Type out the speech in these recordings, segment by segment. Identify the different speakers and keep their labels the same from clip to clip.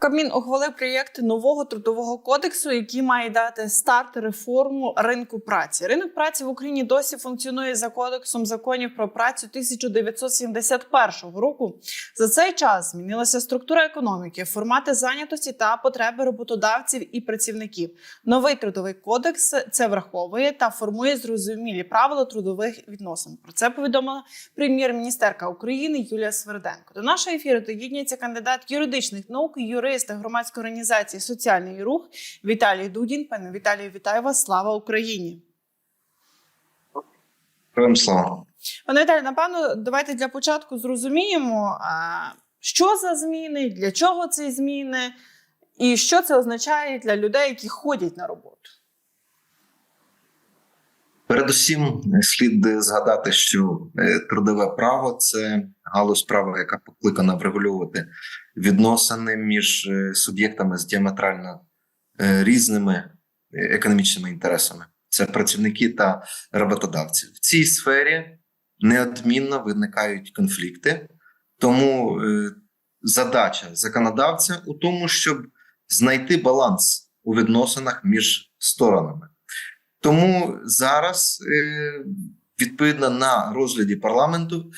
Speaker 1: Кабмін ухвалив проєкт нового трудового кодексу, який має дати старт реформу ринку праці. Ринок праці в Україні досі функціонує за кодексом законів про працю 1971 року. За цей час змінилася структура економіки, формати зайнятості та потреби роботодавців і працівників. Новий трудовий кодекс це враховує та формує зрозумілі правила трудових відносин. Про це повідомила прем'єр-міністерка України Юлія Сверденко. До нашого ефіру доєднується кандидат юридичних наук, юрист громадської організації Соціальний рух Віталій Дудін. Пане Віталію, вітаю вас! Слава Україні!
Speaker 2: Слава.
Speaker 1: Пане Віталію, напевно, давайте для початку зрозуміємо, що за зміни, для чого ці зміни, і що це означає для людей, які ходять на роботу.
Speaker 2: Передусім, слід згадати, що е, трудове право це галузь права, яка покликана врегулювати відносини між е, суб'єктами з діаметрально е, різними е, економічними інтересами. Це працівники та роботодавці. В цій сфері неодмінно виникають конфлікти, тому е, задача законодавця у тому, щоб знайти баланс у відносинах між сторонами. Тому зараз, е, відповідно на розгляді парламенту,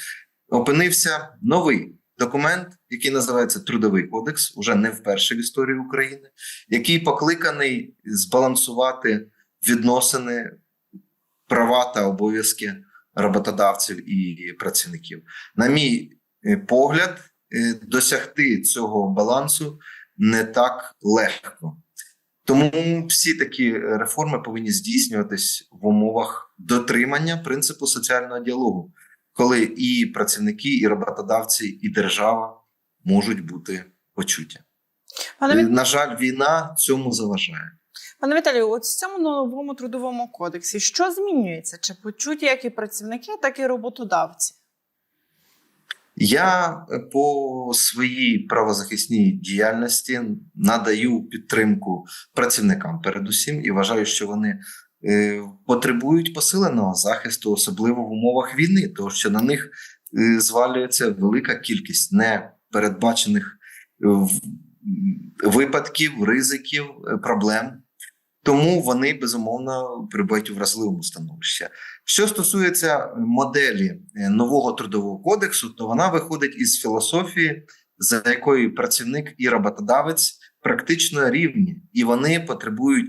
Speaker 2: опинився новий документ, який називається Трудовий кодекс, уже не вперше в історії України, який покликаний збалансувати відносини, права та обов'язки роботодавців і працівників. На мій е, погляд, е, досягти цього балансу не так легко. Тому всі такі реформи повинні здійснюватись в умовах дотримання принципу соціального діалогу, коли і працівники, і роботодавці, і держава можуть бути почуті.
Speaker 1: Пане,
Speaker 2: На жаль, війна цьому заважає.
Speaker 1: Пане Віталію, от в цьому новому трудовому кодексі що змінюється? Чи почуті як і працівники, так і роботодавці?
Speaker 2: Я по своїй правозахисній діяльності надаю підтримку працівникам, передусім, і вважаю, що вони е, потребують посиленого захисту, особливо в умовах війни, тому що на них е, звалюється велика кількість непередбачених е, випадків, ризиків, е, проблем. Тому вони безумовно перебувають у вразливому становищі. Що стосується моделі нового трудового кодексу, то вона виходить із філософії, за якою працівник і роботодавець практично рівні, і вони потребують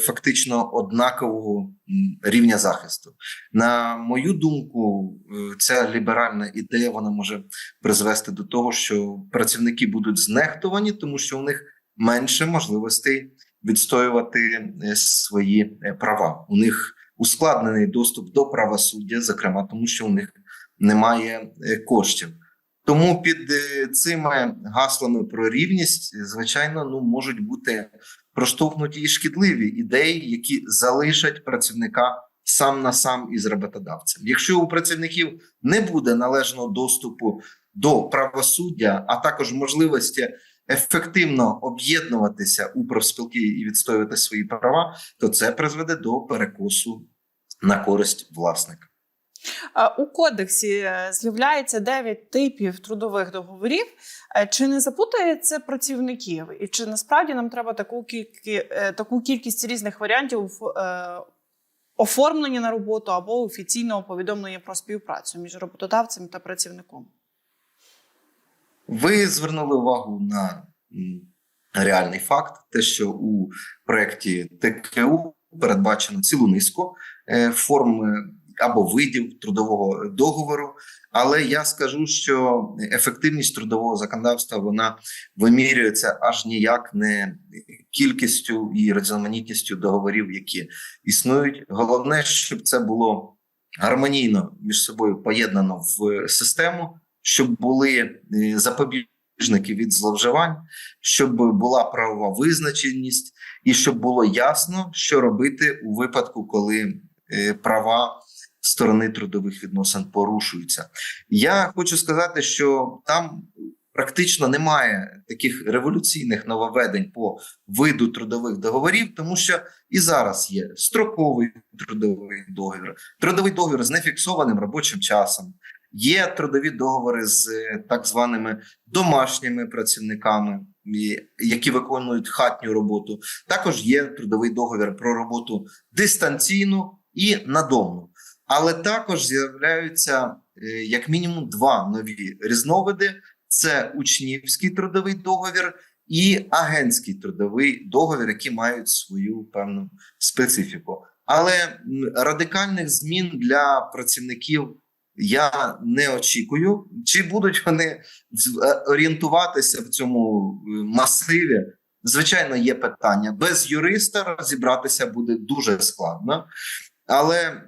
Speaker 2: фактично однакового рівня захисту. На мою думку, ця ліберальна ідея вона може призвести до того, що працівники будуть знехтувані, тому що у них менше можливостей відстоювати свої права. У них ускладнений доступ до правосуддя, зокрема, тому що у них немає коштів. Тому під цими гаслами про рівність, звичайно, ну можуть бути проштовхнуті і шкідливі ідеї, які залишать працівника сам на сам із роботодавцем. Якщо у працівників не буде належного доступу до правосуддя, а також можливості ефективно об'єднуватися у профспілки і відстоювати свої права, то це призведе до перекосу на користь власника.
Speaker 1: У кодексі е, з'являється 9 типів трудових договорів. Е, чи не запутає це працівників? І чи насправді нам треба таку кількість, таку кількість різних варіантів е, оформлення на роботу або офіційного повідомлення про співпрацю між роботодавцем та працівником?
Speaker 2: Ви звернули увагу на реальний факт: те, що у проєкті ТКУ передбачено цілу низку форм або видів трудового договору. Але я скажу, що ефективність трудового законодавства вона вимірюється аж ніяк не кількістю і різноманітністю договорів, які існують. Головне, щоб це було гармонійно між собою поєднано в систему, щоб були запобіжники від зловживань, щоб була правова визначеність, і щоб було ясно, що робити у випадку, коли права сторони трудових відносин порушуються. Я хочу сказати, що там практично немає таких революційних нововведень по виду трудових договорів, тому що і зараз є строковий трудовий договір, трудовий договір з нефіксованим робочим часом. Є трудові договори з так званими домашніми працівниками, які виконують хатню роботу. Також є трудовий договір про роботу дистанційну і надомну. Але також з'являються е, як мінімум два нові різновиди: це учнівський трудовий договір і агентський трудовий договір, які мають свою певну специфіку. Але радикальних змін для працівників я не очікую. Чи будуть вони е, орієнтуватися в цьому е, масиві? Звичайно, є питання. Без юриста розібратися буде дуже складно, але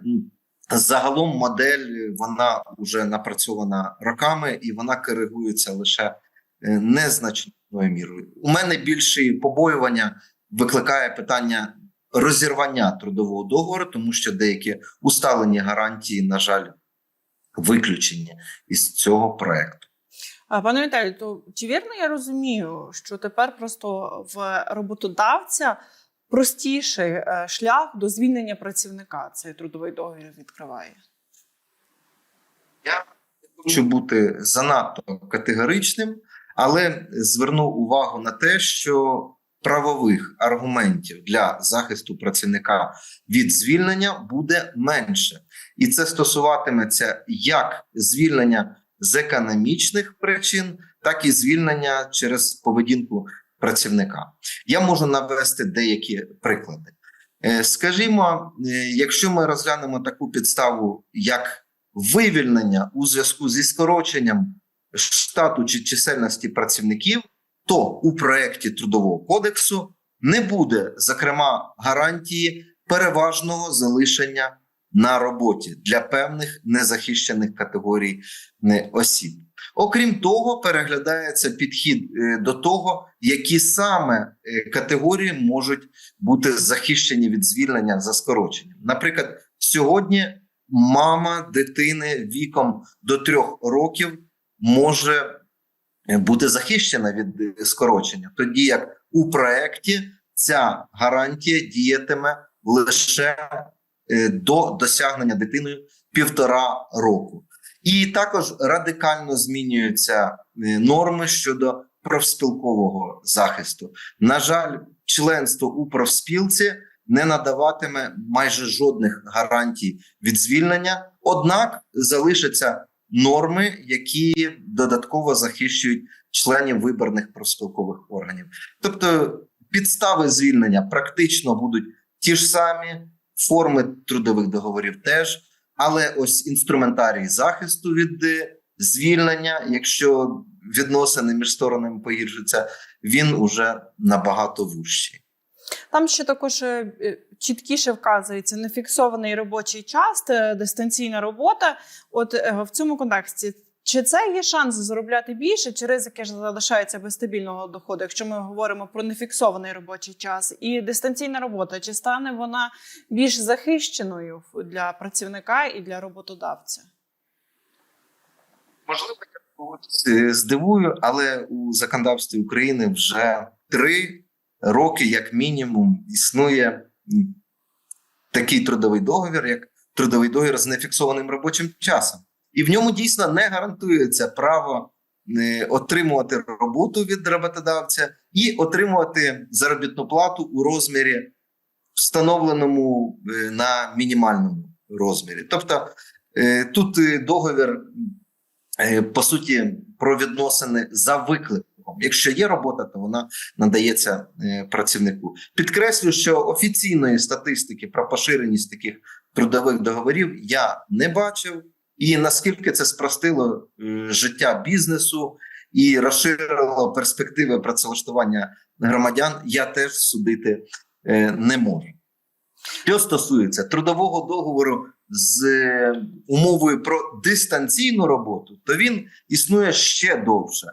Speaker 2: загалом модель е, вона вже напрацьована роками і вона коригується лише незначною мірою. У мене більше побоювання викликає питання розірвання трудового договору, тому що деякі усталені гарантії, на жаль, виключені із цього проекту.
Speaker 1: А, Пане Віталію, то чи вірно я розумію, що тепер просто в роботодавця простіший е, шлях до звільнення працівника цей трудовий договір відкриває?
Speaker 2: Я хочу бути занадто категоричним, але зверну увагу на те, що правових аргументів для захисту працівника від звільнення буде менше, і це стосуватиметься як звільнення з економічних причин, так і звільнення через поведінку працівника. Я можу навести деякі приклади. Е, Скажімо, е, якщо ми розглянемо таку підставу, як вивільнення у зв'язку зі скороченням штату чи чисельності працівників, то у проєкті трудового кодексу не буде зокрема гарантії переважного залишення на роботі для певних незахищених категорій е, осіб. Окрім того, переглядається підхід е, до того, які саме е, категорії можуть бути захищені від звільнення за скороченням. Наприклад, сьогодні мама дитини віком до трьох років може бути захищена від е, скорочення, тоді як у проєкті ця гарантія діятиме лише е, до досягнення дитиною півтора року. І також радикально змінюються е, норми щодо профспілкового захисту. На жаль, членство у профспілці не надаватиме майже жодних гарантій від звільнення, однак залишаться норми, які додатково захищують членів виборних профспілкових органів. Тобто підстави звільнення практично будуть ті ж самі, форми трудових договорів теж, але ось інструментарій захисту від е, звільнення, якщо відносини між сторонами погіршуються, він уже набагато вужчий.
Speaker 1: Там ще також е, е, чіткіше вказується нефіксований робочий час, дистанційна робота. От е, в цьому контексті. Чи це є шанс заробляти більше, чи ризики ж залишаються без стабільного доходу, якщо ми говоримо про нефіксований робочий час і дистанційна робота, чи стане вона більш захищеною для працівника і для роботодавця?
Speaker 2: Можливо, я е, здивую, але у законодавстві України вже три роки, як мінімум, існує такий трудовий договір, як трудовий договір з нефіксованим робочим часом. І в ньому дійсно не гарантується право е, отримувати роботу від роботодавця і отримувати заробітну плату у розмірі, встановленому е, на мінімальному розмірі. Тобто е, тут договір по суті про відносини за викликом. Якщо є робота, то вона надається е, працівнику. Підкреслю, що офіційної статистики про поширеність таких трудових договорів я не бачив, і наскільки це спростило е, життя бізнесу і розширило перспективи працевлаштування громадян, я теж судити е, не можу. Що стосується трудового договору з умовою про дистанційну роботу, то він існує ще довше.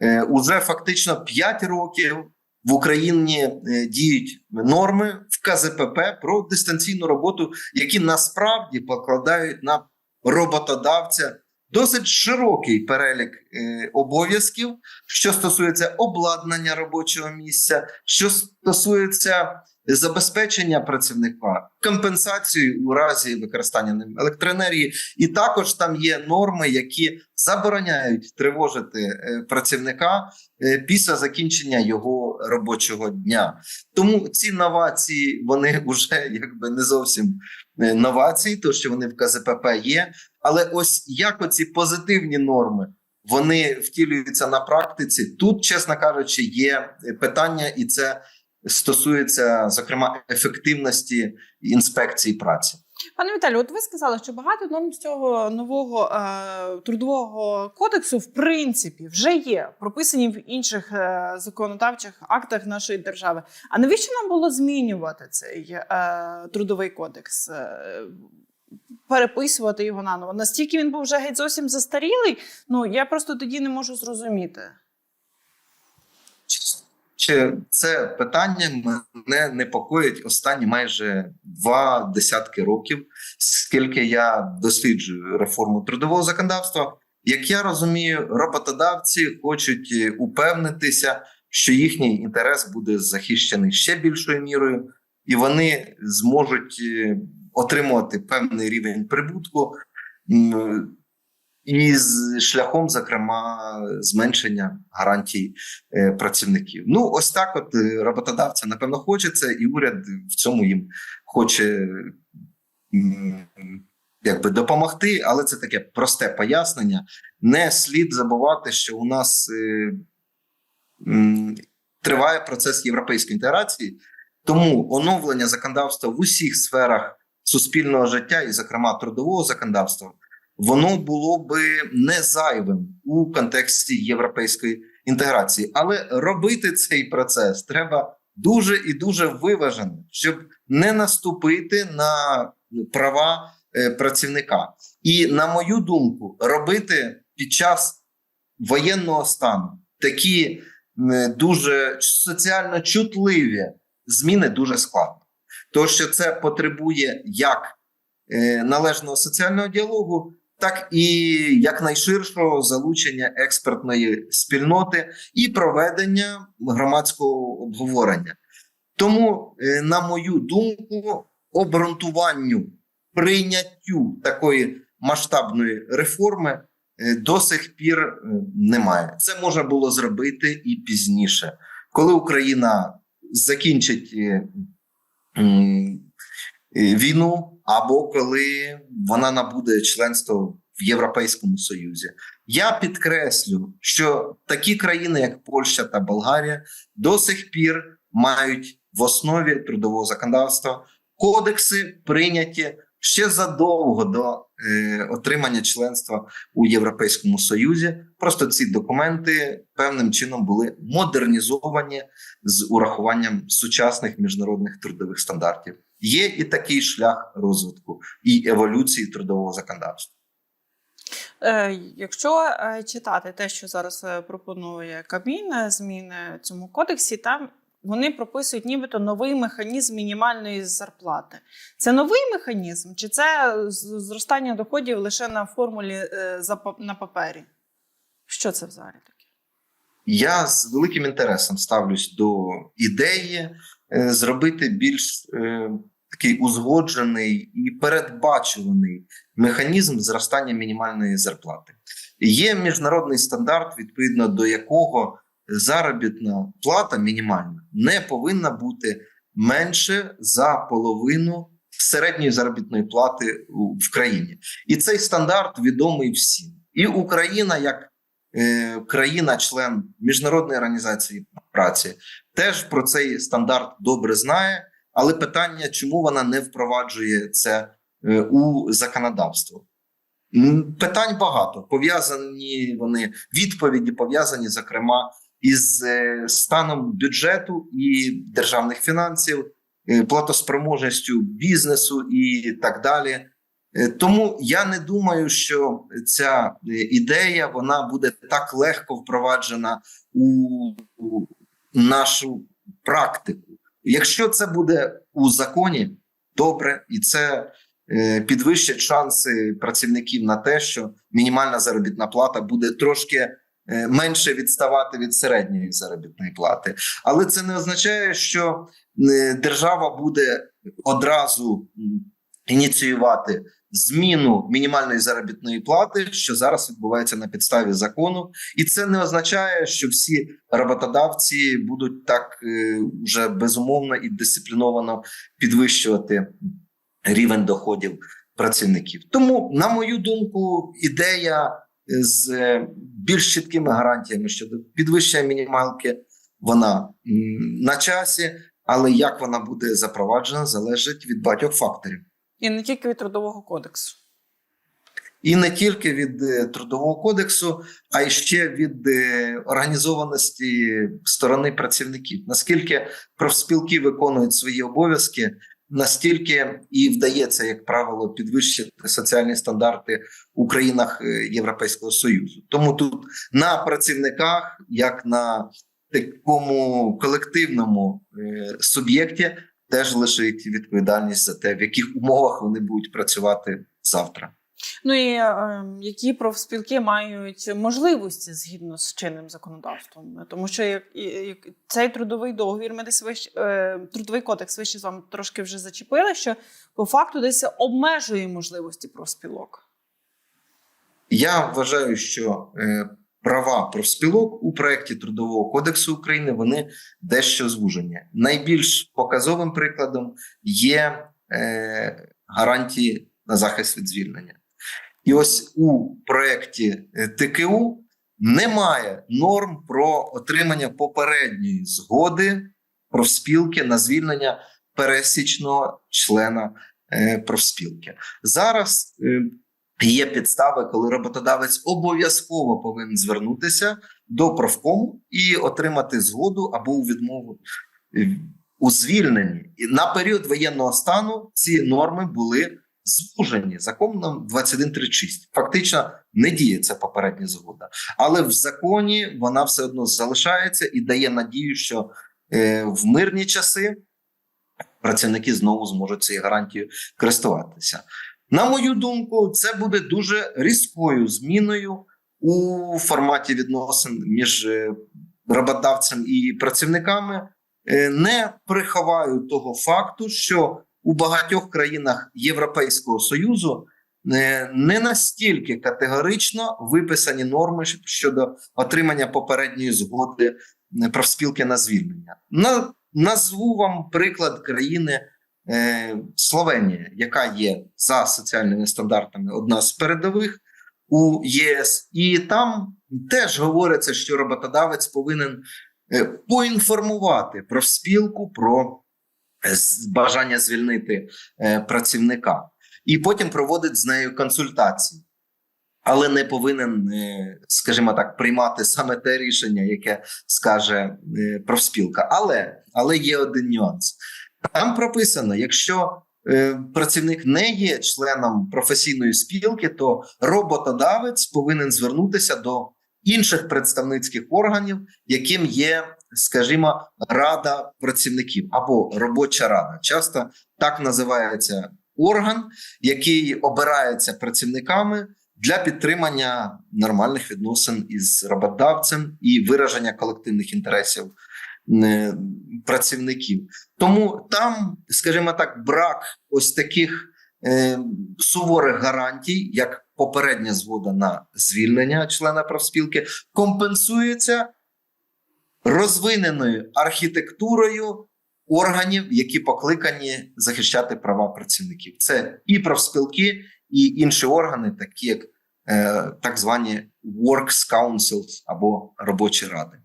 Speaker 2: Е, Уже фактично 5 років в Україні е, діють норми в КЗПП про дистанційну роботу, які насправді покладають на роботодавця досить широкий перелік е, обов'язків, що стосується обладнання робочого місця, що стосується забезпечення працівника, компенсацію у разі використання ним електроенергії, і також там є норми, які забороняють тривожити е, працівника е, після закінчення його робочого дня. Тому ці новації вони вже якби не зовсім е, новації, то що вони в КЗПП є. Але ось як оці позитивні норми вони втілюються на практиці. Тут, чесно кажучи, є питання, і це стосується зокрема ефективності інспекції праці.
Speaker 1: Пане Віталію, от ви сказали, що багато норм з цього нового е, трудового кодексу в принципі вже є прописані в інших е, законодавчих актах нашої держави. А навіщо нам було змінювати цей е, трудовий кодекс? Е, Переписувати його наново. Настільки він був вже геть зовсім застарілий. Ну я просто тоді не можу зрозуміти.
Speaker 2: Чи це питання мене непокоїть останні майже два десятки років, скільки я досліджую реформу трудового законодавства. Як я розумію, роботодавці хочуть е, упевнитися, що їхній інтерес буде захищений ще більшою мірою, і вони зможуть е, отримувати певний рівень прибутку і з шляхом, зокрема, зменшення гарантій е, працівників. Ну, ось так, от е, роботодавця, напевно, хоче це, і уряд в цьому їм хоче якби допомогти, але це таке просте пояснення. Не слід забувати, що у нас е, м, триває процес європейської інтеграції, тому оновлення законодавства в усіх сферах суспільного життя, і, зокрема, трудового законодавства, воно було би не зайвим у контексті європейської інтеграції. Але робити цей процес треба дуже і дуже виважено, щоб не наступити на права е, працівника. І на мою думку, робити під час воєнного стану такі дуже соціально чутливі зміни дуже складно. Тому що це потребує як е, належного соціального діалогу, так і якнайширшого залучення експертної спільноти і проведення громадського обговорення. Тому, е, на мою думку, обґрунтуванню прийняттю такої масштабної реформи е, до сих пір е, немає. Це можна було зробити і пізніше, коли Україна закінчить війну, або коли вона набуде членство в Європейському Союзі. Я підкреслю, що такі країни, як Польща та Болгарія, до сих пір мають в основі трудового законодавства кодекси прийняті ще задовго до е, отримання членства у Європейському Союзі. Просто ці документи певним чином були модернізовані з урахуванням сучасних міжнародних трудових стандартів. Є і такий шлях розвитку і еволюції трудового законодавства.
Speaker 1: Е, Якщо е, читати те, що зараз е, пропонує Кабмін, зміни цьому кодексі, там вони прописують нібито новий механізм мінімальної зарплати. Це новий механізм, чи це зростання доходів лише на формулі на папері? Що це взагалі таке?
Speaker 2: Я з великим інтересом ставлюсь до ідеї зробити більш е, такий узгоджений і передбачуваний механізм зростання мінімальної зарплати. Є міжнародний стандарт, відповідно до якого заробітна плата мінімальна не повинна бути менше за половину середньої заробітної плати в країні. І цей стандарт відомий всім. І Україна, як е, країна-член міжнародної організації праці, теж про цей стандарт добре знає. Але питання, чому вона не впроваджує це е, у законодавство? Питань багато. Пов'язані вони відповіді пов'язані, зокрема, із е, станом бюджету і державних фінансів, е, платоспроможністю бізнесу і так далі. Е, Тому я не думаю, що ця е, ідея вона буде так легко впроваджена у, нашу практику. Якщо це буде у законі, добре, і це е, підвищить шанси працівників на те, що мінімальна заробітна плата буде трошки менше відставати від середньої заробітної плати. Але це не означає, що держава буде одразу ініціювати зміну мінімальної заробітної плати, що зараз відбувається на підставі закону, і це не означає, що всі роботодавці будуть так е, вже безумовно і дисципліновано підвищувати рівень доходів працівників. Тому, на мою думку, ідея з е, більш чіткими гарантіями щодо підвищення мінімалки, вона на часі, але як вона буде запроваджена, залежить від багатьох факторів.
Speaker 1: І не тільки від трудового кодексу.
Speaker 2: І не тільки від е, трудового кодексу, а й ще від е, організованості сторони працівників. Наскільки профспілки виконують свої обов'язки, настільки і вдається, як правило, підвищити соціальні стандарти у країнах е, Європейського союзу. Тому тут на працівниках, як на такому колективному суб'єкті, теж лишить відповідальність за те, в яких умовах вони будуть працювати завтра.
Speaker 1: Ну і е, які профспілки мають можливості згідно з чинним законодавством, тому що як, як цей трудовий договір, ми десь вище, е, трудовий кодекс вище з вами трошки вже зачепили, що по факту десь обмежує можливості профспілок.
Speaker 2: Я вважаю, що е, права профспілок у проєкті Трудового кодексу України вони дещо звужені. Найбільш показовим прикладом є е, гарантії на захист від звільнення. І ось у проєкті е, ТКУ немає норм про отримання попередньої згоди профспілки на звільнення пересічного члена е, профспілки. Зараз е, є підстави, коли роботодавець обов'язково повинен звернутися до профкому і отримати згоду або у відмову е, у звільненні. І на період воєнного стану ці норми були звужені законом 2136. Фактично не діє ця попередня згода, але в законі вона все одно залишається і дає надію, що е, в мирні часи працівники знову зможуть цією гарантією користуватися. На мою думку, це буде дуже різкою зміною у форматі відносин між е, роботодавцем і працівниками. Е, Не приховаю того факту, що у багатьох країнах Європейського союзу е, не настільки категорично виписані норми щодо отримання попередньої згоди профспілки на звільнення. На назву вам приклад країни Словенія, яка є за соціальними стандартами одна з передових у ЄС, і там теж говориться, що роботодавець повинен е, поінформувати про е, з- бажання звільнити е, працівника, і потім проводить з нею консультації. Але не повинен, е, скажімо так, приймати саме те рішення, яке скаже е, профспілка. Але, але є один нюанс. Там прописано: якщо е, працівник не є членом професійної спілки, то роботодавець повинен звернутися до інших представницьких органів, яким є, скажімо, рада працівників або робоча рада. Часто так називається орган, який обирається працівниками для підтримання нормальних відносин із роботодавцем і вираження колективних інтересів працівників. Тому там, скажімо так, брак ось таких е, суворих гарантій, як попередня згода на звільнення члена профспілки, компенсується розвиненою архітектурою органів, які покликані захищати права працівників. Це і профспілки, і інші органи, такі як е, так звані Works Councils або робочі ради.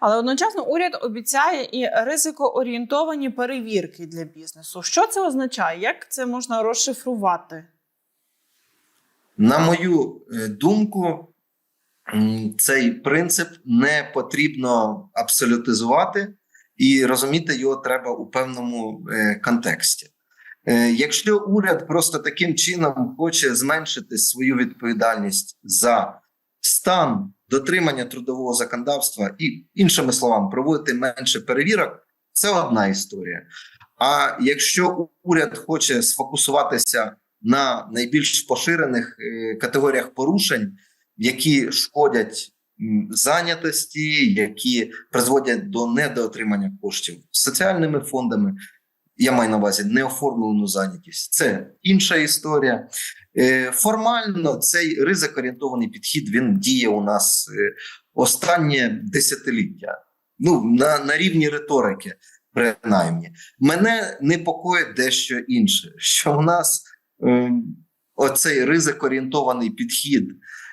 Speaker 1: Але одночасно уряд обіцяє і ризикоорієнтовані перевірки для бізнесу. Що це означає? Як це можна розшифрувати?
Speaker 2: На мою е, думку, цей принцип не потрібно абсолютизувати, і розуміти його треба у певному е, контексті. Е, Якщо уряд просто таким чином хоче зменшити свою відповідальність за стан дотримання трудового законодавства і, іншими словами, проводити менше перевірок, це одна історія. А якщо уряд хоче сфокусуватися на найбільш поширених е, категоріях порушень, які шкодять зайнятості, які призводять до недоотримання коштів соціальними фондами. Я маю на увазі неоформлену зайнятість. Це інша історія. Е, Формально цей ризик-орієнтований підхід він діє у нас е, останнє десятиліття. Ну на, на рівні риторики, принаймні. Мене непокоїть дещо інше, що у нас е, оцей ризик-орієнтований підхід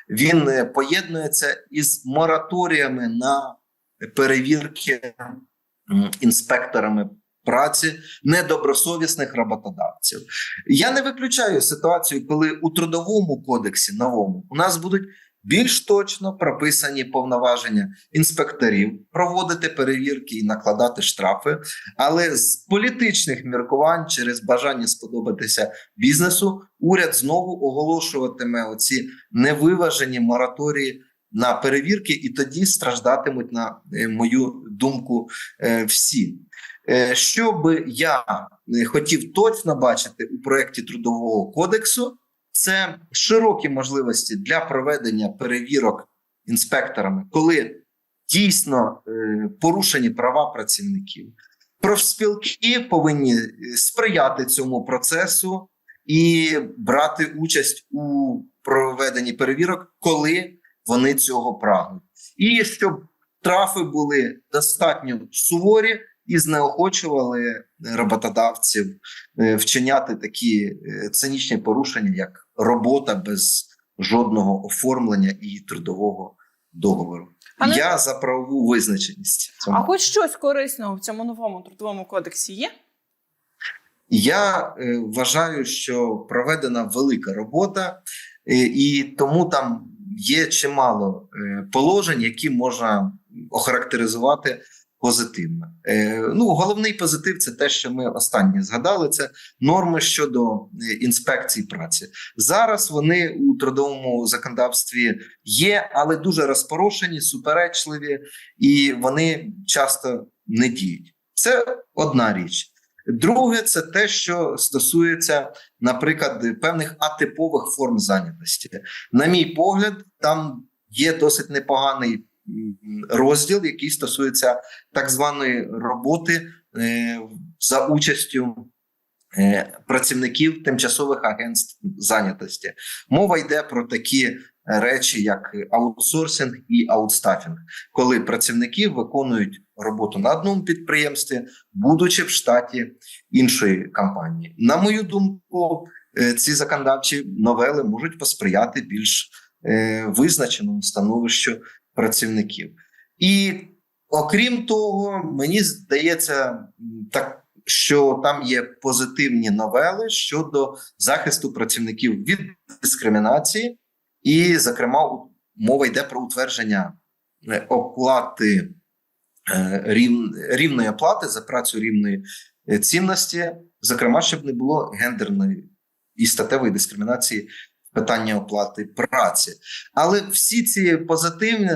Speaker 2: він е, поєднується із мораторіями на перевірки інспекторами праці недобросовісних роботодавців. Я не виключаю ситуацію, коли у трудовому кодексі новому у нас будуть більш точно прописані повноваження інспекторів проводити перевірки і накладати штрафи, але з політичних міркувань через бажання сподобатися бізнесу уряд знову оголошуватиме оці невиважені мораторії на перевірки, і тоді страждатимуть на е, мою думку е, всі. Е, Що би я хотів точно бачити у проєкті трудового кодексу, це широкі можливості для проведення перевірок інспекторами, коли дійсно порушені права працівників. Профспілки повинні сприяти цьому процесу і брати участь у проведенні перевірок, коли вони цього прагнуть, і щоб штрафи були достатньо суворі і знеохочували роботодавців е, вчиняти такі е, цинічні порушення, як робота без жодного оформлення і трудового договору.
Speaker 1: Пане-
Speaker 2: Я за правову визначеність. цьому.
Speaker 1: А хоч щось корисного в цьому новому трудовому кодексі є?
Speaker 2: Я е, вважаю, що проведена велика робота, е, і тому там є чимало е, положень, які можна охарактеризувати позитивно. Е, ну, головний позитив це те, що ми останнє згадали. Це норми щодо е, інспекцій праці. Зараз вони у трудовому законодавстві є, але дуже розпорошені, суперечливі, і вони часто не діють. Це одна річ. Друге, це те, що стосується, наприклад, певних атипових форм зайнятості. На мій погляд, там є досить непоганий розділ, який стосується так званої роботи е, за участю е, працівників тимчасових агентств зайнятості. Мова йде про такі речі, як аутсорсинг і аутстафінг, коли працівники виконують роботу на одному підприємстві, будучи в штаті іншої компанії. На мою думку, е, ці законодавчі новели можуть посприяти більш е, визначеному становищу працівників. І окрім того, мені здається, так. Що там є позитивні новели щодо захисту працівників від дискримінації, і, зокрема, мова йде про утвердження е, оплати е, рів, рівної оплати за працю рівної е, цінності, зокрема, щоб не було гендерної і статевої дискримінації в питанні оплати праці. Але всі ці позитивні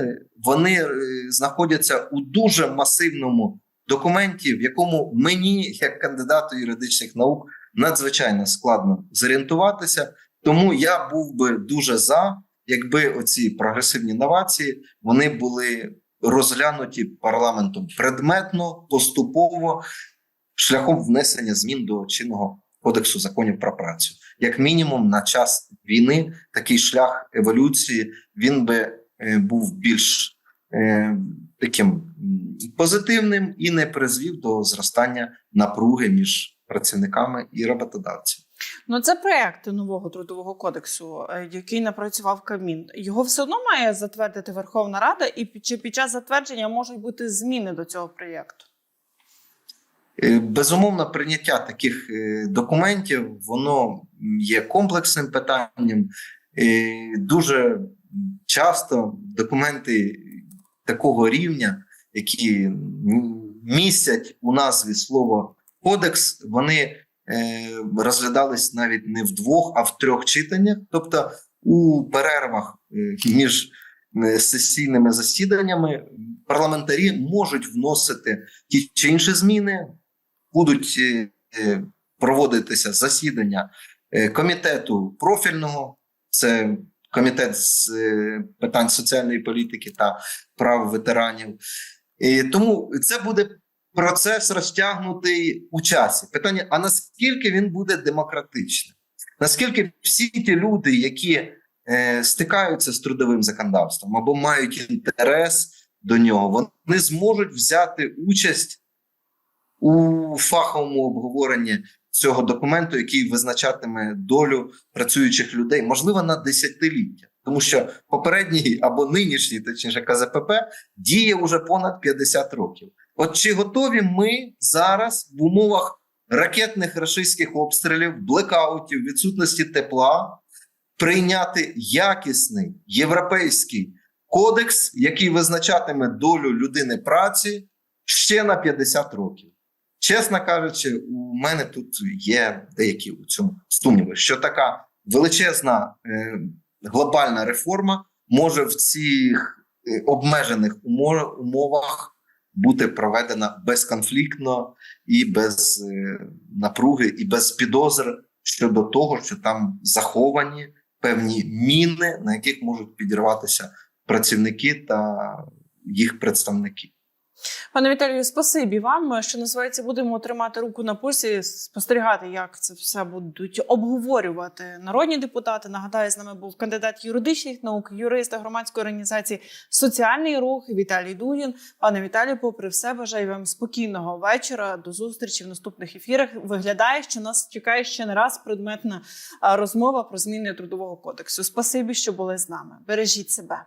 Speaker 2: вони знаходяться у дуже масивному документі, в якому мені, як кандидату юридичних наук, надзвичайно складно зорієнтуватися. Тому я був би дуже за, якби оці прогресивні новації вони були розглянуті парламентом предметно, поступово, шляхом внесення змін до чинного кодексу законів про працю. Як мінімум, на час війни такий шлях еволюції він би е, був більш е, таким позитивним і не призвів до зростання напруги між працівниками і роботодавцями.
Speaker 1: Ну, це проект нового трудового кодексу, е, який напрацював Кабмін. Його все одно має затвердити Верховна Рада, і чи під час затвердження можуть бути зміни до цього проєкту?
Speaker 2: Е, Безумовно, прийняття таких е, документів воно є комплексним питанням. Дуже часто документи такого рівня, які містять у назві слово кодекс, вони розглядались навіть не в двох, а в трьох читаннях. Тобто у перервах е, між е, сесійними засіданнями парламентарі можуть вносити ті чи інші зміни, будуть е, е, проводитися засідання е, комітету профільного, це комітет з е, питань соціальної політики та прав ветеранів. І тому це буде процес розтягнутий у часі. Питання: а наскільки він буде демократичним? Наскільки всі ті люди, які е, стикаються з трудовим законодавством або мають інтерес до нього, вони зможуть взяти участь у фаховому обговоренні цього документу, який визначатиме долю працюючих людей, можливо, на десятиліття, тому що попередній або нинішній, точніше КЗПП, діє уже понад 50 років. От чи готові ми зараз в умовах ракетних рашистських обстрілів, блекаутів, відсутності тепла прийняти якісний європейський кодекс, який визначатиме долю людини праці ще на 50 років? Чесно кажучи, у мене тут є деякі у цьому сумніви, що така величезна е, глобальна реформа може в цих е, обмежених умов, умовах бути проведена безконфліктно і без е, напруги, і без підозр щодо того, що там заховані певні міни, на яких можуть підірватися працівники та їх представники.
Speaker 1: Пане Віталію, спасибі вам, що називається, будемо тримати руку на пульсі, спостерігати, як це все будуть обговорювати народні депутати. Нагадаю, з нами був кандидат юридичних наук, юрист громадської організації Соціальний рух Віталій Дугін. Пане Віталію, попри все, бажаю вам спокійного вечора. До зустрічі в наступних ефірах. Виглядає, що нас чекає ще не раз предметна розмова про зміни трудового кодексу. Спасибі, що були з нами. Бережіть себе.